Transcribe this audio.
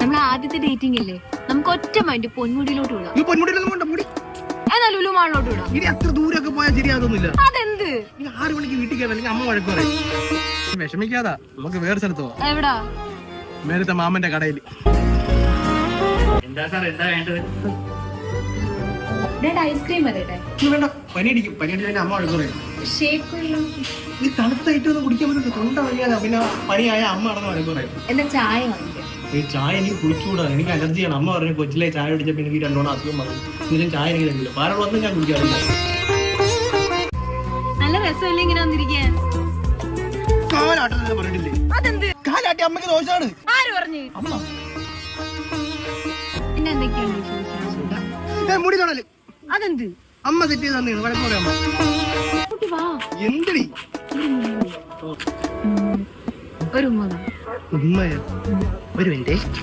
നമ്മൾ ആദ്യത്തെ ഡേറ്റിംഗ് അല്ലേ നമുക്ക് ഒറ്റ മൈൻഡ് പൊന്മുടിയിലോട്ട് വിടാം. ഈ പൊന്മുടിയിലൊന്നും കൊണ്ട് മുടി. എന്നാ ലുലു മാളിലോട്ട് വിടാം. ഇനി അത്ര ദൂരമൊക്കെ പോയാൽ ശരിയാകുന്നില്ല. അതെന്ത്? നീ ആറ് മണിക്ക് വീട്ടിൽ കയറി അല്ലെങ്കിൽ അമ്മ വഴക്ക് പറയും. നീ വിഷമിക്കാതാ. നമുക്ക് വേറെ സ്ഥലത്ത് പോവാം. എവിടാ? മേലത്തെ മാമന്റെ കടയിൽ. എന്താ സാർ എന്താ വേണ്ടത്? ഐസ്ക്രീം വരട്ടെ നീ വേണ്ട പനി അടിക്കും. പനി അടിച്ചാൽ അമ്മ വഴക്ക് പറയും. ഷേക്ക് തണുത്ത തണുത്തായിട്ട് ഒന്നും കുടിക്കാൻ പറ്റില്ല തൊണ്ട വയ്യാതെ പിന്നെ പനിയായ അമ്മ നടന്ന് വഴക്ക് എന്താ ചായ വാങ്ങിക്കാം? ഈ ചായ എനിക്ക് കുടിച്ചുകൂടാ. എനിക്ക് അലർജിയാണ് അമ്മ പറഞ്ഞു കൊച്ചിലെ ചായ കുടിച്ചപ്പോൾ എനിക്ക് രണ്ടോണം അസുഖം വന്നു. ഇതിലും ചായ എനിക്ക് വേറെ ഒന്നും ഞാൻ കുടിക്കാറില്ല നല്ല രസമല്ലേ ഇങ്ങനെ വന്നിരിക്കാൻ? കാലാട്ടം പറഞ്ഞിട്ടില്ലേ? കാലാട്ടി അമ്മയ്ക്ക് ദോഷമാണ് ആര് പറഞ്ഞു? അമ്മ. പിന്നെ എന്തൊക്കെയാണ് മുടി തൊടൽ അതെന്ത്? അമ്മ സെറ്റ് ചെയ്ത് തന്നെയാണ് വഴക്ക് അമ്മ. എന്തടി? ഒരു ഉമ്മ ഒരു മിനിറ്റ്